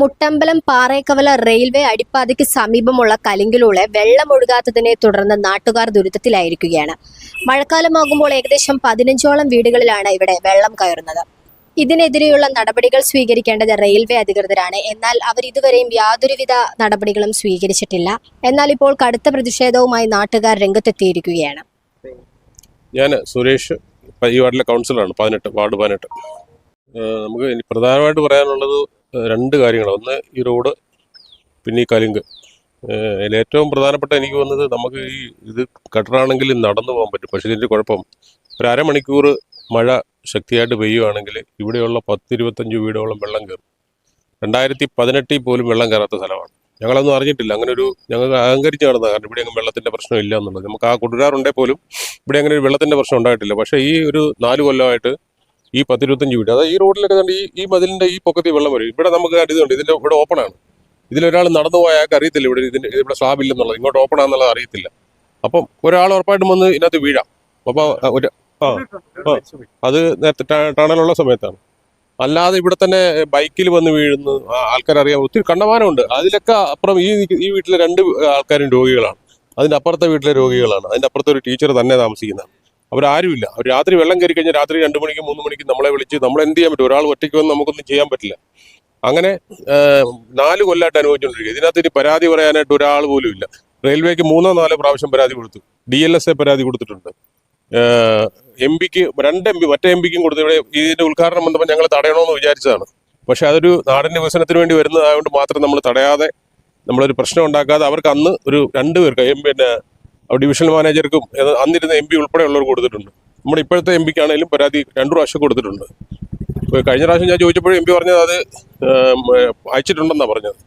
Muttambalam പാറേക്കവല railway അടിപ്പാതയ്ക്ക് സമീപമുള്ള കലിങ്കിലൂടെ വെള്ളമൊഴുകാത്തതിനെ തുടർന്ന് നാട്ടുകാർ ദുരിതത്തിലായിരിക്കുകയാണ്. മഴക്കാലമാകുമ്പോൾ ഏകദേശം പതിനഞ്ചോളം വീടുകളിലാണ് ഇവിടെ വെള്ളം കയറുന്നത്. ഇതിനെതിരെയുള്ള നടപടികൾ സ്വീകരിക്കേണ്ടത് റെയിൽവേ അധികൃതരാണ്. എന്നാൽ അവർ ഇതുവരെയും യാതൊരുവിധ നടപടികളും സ്വീകരിച്ചിട്ടില്ല. എന്നാൽ ഇപ്പോൾ കടുത്ത പ്രതിഷേധവുമായി നാട്ടുകാർ രംഗത്തെത്തിയിരിക്കുകയാണ്. ഞാൻ സുരേഷ് ഈ വാർഡിലെ കൗൺസിലറാണ്. പതിനെട്ട് വാർഡ് പതിനെട്ട്. നമുക്ക് ഇനി പ്രധാനമായിട്ട് പറയാനുള്ളത് രണ്ട് കാര്യങ്ങളാണ്. ഒന്ന് ഈ റോഡ് പിന്നെ ഈ കലുങ്ക്. ഏറ്റവും പ്രധാനപ്പെട്ട എനിക്ക് വന്നത് നമുക്ക് ഈ ഇത് കട്ടറാണെങ്കിൽ നടന്നു പോകാൻ പറ്റും. പക്ഷേ ഇതിന്റെ കുഴപ്പം ഒരു അരമണിക്കൂർ മഴ ശക്തിയായിട്ട് പെയ്യുകയാണെങ്കിൽ ഇവിടെയുള്ള പത്തിരുപത്തഞ്ച് വീടോളം വെള്ളം കയറും. രണ്ടായിരത്തി പതിനെട്ടിൽ പോലും വെള്ളം കയറാത്ത സ്ഥലമാണ്. ഞങ്ങളൊന്നും അറിഞ്ഞിട്ടില്ല. അങ്ങനെ ഒരു ഞങ്ങൾക്ക് അഹങ്കരിച്ച് നടന്ന കാരണം ഇവിടെ അങ്ങ് വെള്ളത്തിന്റെ പ്രശ്നം ഇല്ല എന്നുള്ളത്. നമുക്ക് ആ കൊടുരാറുണ്ടെങ്കിൽ പോലും ഇവിടെ അങ്ങനെ ഒരു വെള്ളത്തിന്റെ പ്രശ്നം ഉണ്ടായിട്ടില്ല. പക്ഷേ ഈ ഒരു നാല് കൊല്ലമായിട്ട് ഈ പത്തിരുപത്തഞ്ച് വീട്. അതായത് ഈ റോഡിലൊക്കെ കണ്ട് ഈ ഈ മതിലിന്റെ ഈ പൊക്കത്തിൽ വെള്ളം വരും. ഇവിടെ നമുക്ക് ഇതുണ്ട്. ഇതിന്റെ ഇവിടെ ഓപ്പൺ ആണ്. ഇതിലൊരാൾ നടന്നു അയാൾക്ക് അറിയത്തില്ല ഇവിടെ ഇതിന്റെ ഇവിടെ സ്ലാബ് ഇല്ലെന്നുള്ളത്. ഇങ്ങോട്ട് ഓപ്പൺ ആണെന്നുള്ളത് അറിയത്തില്ല. അപ്പം ഒരാൾ ഉറപ്പായിട്ടും വന്ന് ഇതിനകത്ത് വീഴാം. അപ്പോൾ ഒരു ആ അത് നേരത്തെ ടണലുള്ള സമയത്താണ്. അല്ലാതെ ഇവിടെ തന്നെ ബൈക്കിൽ വന്ന് വീഴുന്ന ആൾക്കാരറിയാൻ ഒത്തിരി കണ്ടമാനമുണ്ട്. അതിലൊക്കെ അപ്പുറം ഈ ഈ വീട്ടിലെ രണ്ട് ആൾക്കാരും രോഗികളാണ്. അതിന്റെ അപ്പുറത്തെ വീട്ടിലെ രോഗികളാണ്. അതിന്റെ അപ്പുറത്തെ ഒരു ടീച്ചർ തന്നെ താമസിക്കുന്നതാണ്. അവരാരുമില്ല. അവർ രാത്രി വെള്ളം കയറി കഴിഞ്ഞാൽ രാത്രി രണ്ട് മണിക്ക് മൂന്ന് മണിക്ക് നമ്മളെ വിളിച്ച് നമ്മൾ എന്ത് ചെയ്യാൻ പറ്റും? ഒരാൾ ഒറ്റയ്ക്ക് വന്ന് നമുക്കൊന്നും ചെയ്യാൻ പറ്റില്ല. അങ്ങനെ നാല് കൊല്ലമായിട്ട് അനുഭവിച്ചുകൊണ്ടിരിക്കുക ഇതിനകത്ത് ഇനി പരാതി പറയാനായിട്ട് ഒരാൾ പോലും ഇല്ല. റെയിൽവേക്ക് മൂന്നോ നാലോ പ്രാവശ്യം പരാതി കൊടുത്തു. ഡി എൽ എസ് എ പരാതി കൊടുത്തിട്ടുണ്ട്. എം പിക്ക് രണ്ട് എം പി മറ്റേ എം പിക്കും കൊടുത്തു. ഇവിടെ ഇതിന്റെ ഉദ്ഘാടനം വന്നപ്പോൾ ഞങ്ങൾ തടയണമെന്ന് വിചാരിച്ചതാണ്. പക്ഷെ അതൊരു നാടിന്റെ വികസനത്തിന് വേണ്ടി വരുന്നതായതുകൊണ്ട് മാത്രം നമ്മൾ തടയാതെ നമ്മളൊരു പ്രശ്നം ഉണ്ടാക്കാതെ അവർക്ക് അന്ന് ഒരു രണ്ടുപേർക്ക് പിന്നെ ഡിവിഷണൽ മാനേജർക്കും അന്നിരുന്ന എം പി ഉൾപ്പെടെയുള്ളവർ കൊടുത്തിട്ടുണ്ട്. നമ്മുടെ ഇപ്പോഴത്തെ എം പിക്കാണെങ്കിലും പരാതി രണ്ടു പ്രാവശ്യം കൊടുത്തിട്ടുണ്ട്. കഴിഞ്ഞ പ്രാവശ്യം ഞാൻ ചോദിച്ചപ്പോൾ എം പി പറഞ്ഞത് അത് അയച്ചിട്ടുണ്ടെന്നാണ് പറഞ്ഞത്.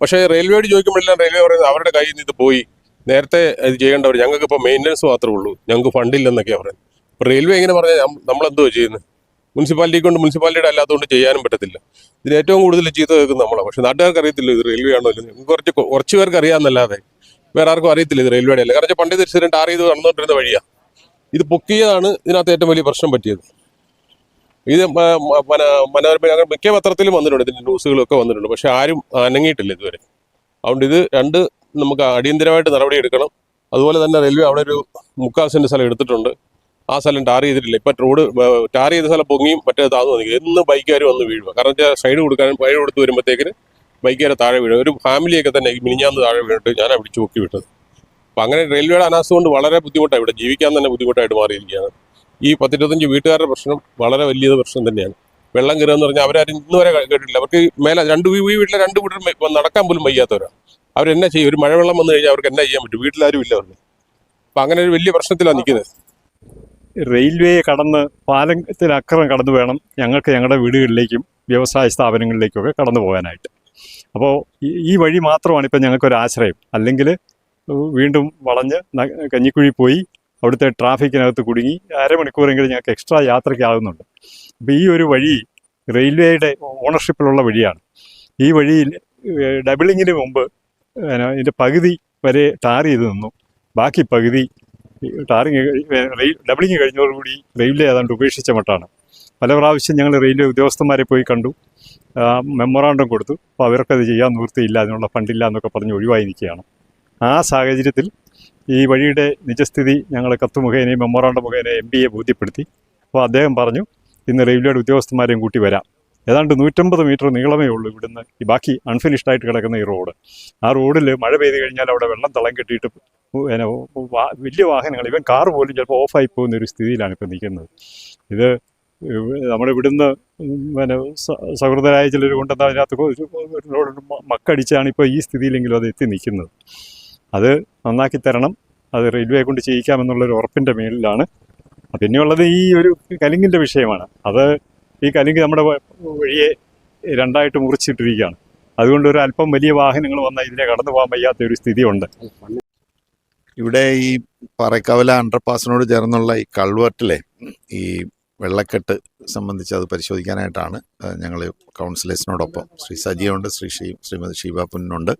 പക്ഷേ റെയിൽവേയോട് ചോദിക്കുമ്പോഴെല്ലാം റെയിൽവേ പറയുന്നത് അവരുടെ കയ്യിൽ നിന്ന് ഇത് പോയി. നേരത്തെ ഇത് ചെയ്യേണ്ടവർ ഞങ്ങൾക്ക് ഇപ്പോൾ മെയിന്റനൻസ് മാത്രമേ ഉള്ളൂ. ഞങ്ങൾക്ക് ഫണ്ടില്ലെന്നൊക്കെയാണ് പറയുന്നത്. റെയിൽവേ ഇങ്ങനെ പറഞ്ഞാൽ നമ്മളെന്തോ ചെയ്യുന്നത് മുനിസിപ്പാലിറ്റി കൊണ്ട് മുനിസിപ്പാലിറ്റിയുടെ അല്ലാത്തതുകൊണ്ട് ചെയ്യാനും പറ്റത്തില്ല. ഇതിന് ഏറ്റവും കൂടുതൽ ചീത്ത കേൾക്കുന്നത് നമ്മളാണ് പക്ഷേ നാട്ടുകാർക്ക് അറിയത്തില്ല ഇത് റെയിൽവേ ആണോ. ഞങ്ങൾക്ക് കുറച്ച് കുറച്ച് പേർക്ക് അറിയാമെന്നല്ലാതെ വേറെ ആർക്കും അറിയത്തില്ല ഇത് റെയിൽവേയുടെ അല്ല? കാരണം പണ്ട് ഇത് ടാർ ചെയ്ത് നടന്നുകൊണ്ടിരുന്ന വഴിയാണ് ഇത് പൊക്കിയതാണ് ഇതിനകത്ത് ഏറ്റവും വലിയ പ്രശ്നം പറ്റിയത്. ഇത് മനോരമ അങ്ങനെ മിക്ക പത്രത്തിലും വന്നിട്ടുണ്ട്. ഇതിന്റെ ന്യൂസുകളൊക്കെ വന്നിട്ടുണ്ട്. പക്ഷെ ആരും അനങ്ങിയിട്ടില്ല ഇതുവരെ. അതുകൊണ്ട് ഇത് രണ്ട് നമുക്ക് അടിയന്തരമായിട്ട് നടപടി എടുക്കണം. അതുപോലെ തന്നെ റെയിൽവേ അവിടെ ഒരു മുക്കാൽ സെന്റ് സ്ഥലം എടുത്തിട്ടുണ്ട്. ആ സ്ഥലം ടാർ ചെയ്തിട്ടില്ല. ഇപ്പൊ റോഡ് ടാർ ചെയ്ത സ്ഥലം പൊങ്ങിയും മറ്റേ താന്നു നിൽക്കും എന്ന് ബൈക്കുകാർ വന്ന് വീഴുക കാരണം സൈഡ് കൊടുക്കാനും സൈഡ് കൊടുത്ത് വരുമ്പോഴത്തേക്കിന് ബൈക്കുകാരെ താഴെ വീഴും. ഒരു ഫാമിലിയൊക്കെ തന്നെ മിനിഞ്ഞാന്ന് താഴെ വീണിട്ട് ഞാൻ പിടിച്ചു പൊക്കി വിട്ടത്. അപ്പം അങ്ങനെ റെയിൽവേയുടെ അനാസ്ഥ കൊണ്ട് വളരെ ബുദ്ധിമുട്ടാണ് ഇവിടെ ജീവിക്കാൻ തന്നെ ബുദ്ധിമുട്ടായിട്ട് മാറിയിരിക്കുകയാണ്. ഈ പത്തിരുപത്തഞ്ച് വീട്ടുകാരുടെ പ്രശ്നം വളരെ വലിയ പ്രശ്നം തന്നെയാണ്. വെള്ളം കയറുക എന്ന് പറഞ്ഞാൽ അവരാരും ഇന്ന് വരെ കേട്ടിട്ടില്ല. അവർക്ക് മേലെ രണ്ട് വീട്ടിലെ രണ്ട് വീട്ടിൽ നടക്കാൻ പോലും വയ്യാത്തവരാണ് അവരെന്നാ ചെയ്യും? ഒരു മഴവെള്ളം വന്നു കഴിഞ്ഞാൽ അവർക്ക് എന്നാ ചെയ്യാൻ പറ്റും? വീട്ടിലാരും ഇല്ല അവർക്ക്. അപ്പം അങ്ങനെ ഒരു വലിയ പ്രശ്നത്തിലാണ് നിൽക്കുന്നത്. റെയിൽവേയെ കടന്ന് പാലത്തിനക്കറം കടന്നു വേണം ഞങ്ങൾക്ക് ഞങ്ങളുടെ വീടുകളിലേക്കും വ്യവസായ സ്ഥാപനങ്ങളിലേക്കൊക്കെ കടന്നു പോകാനായിട്ട്. അപ്പോൾ ഈ- വഴി മാത്രമാണ് ഇപ്പം ഞങ്ങൾക്കൊരു ആശ്രയം. അല്ലെങ്കിൽ വീണ്ടും വളഞ്ഞ് കഞ്ഞിക്കുഴി പോയി അവിടുത്തെ ട്രാഫിക്കിനകത്ത് കുടുങ്ങി അരമണിക്കൂറെങ്കിലും ഞങ്ങൾക്ക് എക്സ്ട്രാ യാത്രയ്ക്കാകുന്നുണ്ട് അപ്പോൾ ഈ ഒരു വഴി റെയിൽവേയുടെ ഓണർഷിപ്പിലുള്ള വഴിയാണ്. ഈ വഴിയിൽ ഡബിളിങ്ങിന് മുമ്പ് ഇതിന്റെ പകുതി വരെ ടാർ ചെയ്ത് നിന്നു. ബാക്കി പകുതി ടാറിങ് ഡബിളിങ് കഴിഞ്ഞതോടുകൂടി റെയിൽവേ ഏതാണ്ട് ഉപേക്ഷിച്ച മട്ടാണ്. പല പ്രാവശ്യം ഞങ്ങൾ റെയിൽവേ ഉദ്യോഗസ്ഥന്മാരെ പോയി കണ്ടു. മെമ്മോറാണ്ടം കൊടുത്തു. അപ്പോൾ അവർക്കത് ചെയ്യാൻ നിവൃത്തിയില്ല അതിനുള്ള ഫണ്ടില്ല എന്നൊക്കെ പറഞ്ഞ് ഒഴിവായി നിൽക്കുകയാണ്. ആ സാഹചര്യത്തിൽ ഈ വഴിയുടെ നിജസ്ഥിതി ഞങ്ങൾ കത്ത് മുഖേനയും മെമ്മോറാണ്ടം മുഖേനയും എം പിയെ ബോധ്യപ്പെടുത്തി. അപ്പോൾ അദ്ദേഹം പറഞ്ഞു ഇന്ന് റെയിൽവേയുടെ ഉദ്യോഗസ്ഥന്മാരെയും കൂട്ടി വരാം. ഏതാണ്ട് നൂറ്റമ്പത് മീറ്റർ നീളമേ ഉള്ളൂ ഇവിടുന്ന്. ഈ ബാക്കി അൺഫിനിഷ്ഡ് ആയിട്ട് കിടക്കുന്ന ഈ റോഡ്. ആ റോഡിൽ മഴ പെയ്ത് കഴിഞ്ഞാൽ അവിടെ വെള്ളം തളം കെട്ടിയിട്ട് വലിയ വാഹനങ്ങൾ ഇവൻ കാർ പോലും ചിലപ്പോൾ ഓഫായി പോകുന്ന ഒരു സ്ഥിതിയിലാണ് ഇപ്പോൾ നിൽക്കുന്നത്. ഇത് നമ്മുടെ ഇവിടുന്ന് പിന്നെ സൗഹൃദരായ ചിലർ കൊണ്ടുവന്ന അതിനകത്ത് മക്കടിച്ചാണ് ഇപ്പോൾ ഈ സ്ഥിതിയിലെങ്കിലും അത് എത്തി നിൽക്കുന്നത്. അത് നന്നാക്കി തരണം. അത് റെയിൽവേ കൊണ്ട് ചെയ്യിക്കാമെന്നുള്ളൊരു ഉറപ്പിന്റെ മേലിലാണ്. പിന്നെയുള്ളത് ഈ ഒരു കലിങ്ങിന്റെ വിഷയമാണ്. അത് ഈ കലിങ്ക് നമ്മുടെ വഴിയെ രണ്ടായിട്ട് മുറിച്ചിട്ടിരിക്കുകയാണ്. അതുകൊണ്ട് ഒരു അല്പം വലിയ വാഹനങ്ങൾ വന്നാൽ ഇതിനെ കടന്നു പോകാൻ വയ്യാത്ത ഒരു സ്ഥിതിയുണ്ട്. ഇവിടെ ഈ പറക്കവല അണ്ടർപാസിനോട് ചേർന്നുള്ള ഈ കൾവേർട്ടിലെ ഈ വെള്ളക്കെട്ട് സംബന്ധിച്ച് അത് പരിശോധിക്കാനായിട്ടാണ് ഞങ്ങൾ കൗൺസിലേഴ്സിനോടൊപ്പം. ശ്രീ സജിയുണ്ട് ശ്രീ ഷീ ശ്രീമതി ഷീബാപ്പുനുണ്ട്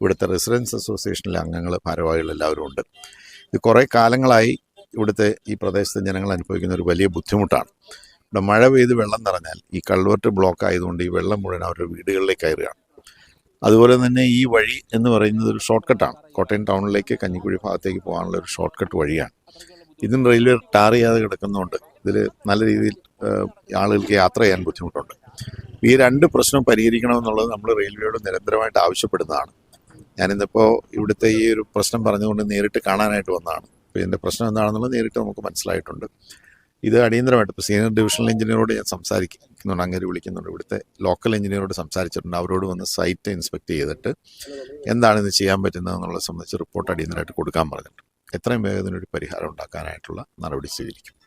ഇവിടുത്തെ റെസിഡൻസ് അസോസിയേഷനിലെ അംഗങ്ങൾ ഭാരവാഹികൾ എല്ലാവരും ഉണ്ട്. ഇത് കുറേ കാലങ്ങളായി ഇവിടുത്തെ ഈ പ്രദേശത്തെ ജനങ്ങൾ അനുഭവിക്കുന്ന ഒരു വലിയ ബുദ്ധിമുട്ടാണ്. ഇവിടെ മഴ പെയ്ത് വെള്ളം നിറഞ്ഞാൽ ഈ കൾവർട്ട് ബ്ലോക്ക് ആയതുകൊണ്ട് ഈ വെള്ളം മുഴുവൻ അവരുടെ വീടുകളിലേക്ക് കയറുകയാണ്. അതുപോലെ തന്നെ ഈ വഴി എന്ന് പറയുന്നത് ഒരു ഷോർട്ട് കട്ടാണ് കോട്ടയം ടൗണിലേക്ക് കഞ്ഞിക്കുഴി ഭാഗത്തേക്ക് പോകാനുള്ള ഒരു ഷോർട്ട് കട്ട് വഴിയാണ്. ഇതും റെയിൽവേ ടാർ ചെയ്യാതെ കിടക്കുന്നതുകൊണ്ട് ഇതിൽ നല്ല രീതിയിൽ ആളുകൾക്ക് യാത്ര ചെയ്യാൻ ബുദ്ധിമുട്ടുണ്ട്. ഈ രണ്ട് പ്രശ്നം പരിഹരിക്കണമെന്നുള്ളത് നമ്മൾ റെയിൽവേയോട് നിരന്തരമായിട്ട് ആവശ്യപ്പെടുന്നതാണ്. ഞാനിന്നിപ്പോൾ ഇവിടുത്തെ ഈ ഒരു പ്രശ്നം പറഞ്ഞുകൊണ്ട് നേരിട്ട് കാണാനായിട്ട് വന്നതാണ്. അപ്പോൾ ഇതിന്റെ പ്രശ്നം എന്താണെന്നുള്ളത് നേരിട്ട് നമുക്ക് മനസ്സിലായിട്ടുണ്ട്. ഇത് അടിയന്തരമായിട്ട് ഇപ്പോൾ സീനിയർ ഡിവിഷണൽ എഞ്ചിനീയറോട് ഞാൻ സംസാരിക്കുന്നുണ്ട് അങ്ങനെ വിളിക്കുന്നുണ്ട്. ഇവിടുത്തെ ലോക്കൽ എഞ്ചിനീയറോട് സംസാരിച്ചിട്ടുണ്ട്. അവരോട് വന്ന് സൈറ്റ് ഇൻസ്പെക്ട് ചെയ്തിട്ട് എന്താണ് ഇത് ചെയ്യാൻ പറ്റുന്നത് എന്നുള്ളത് സംബന്ധിച്ച് റിപ്പോർട്ട് അടിയന്തരമായിട്ട് കൊടുക്കാൻ പറഞ്ഞിട്ടുണ്ട്. എത്രയും വേഗം ഇതിനൊരു പരിഹാരം ഉണ്ടാക്കാനായിട്ടുള്ള നടപടി സ്വീകരിക്കും.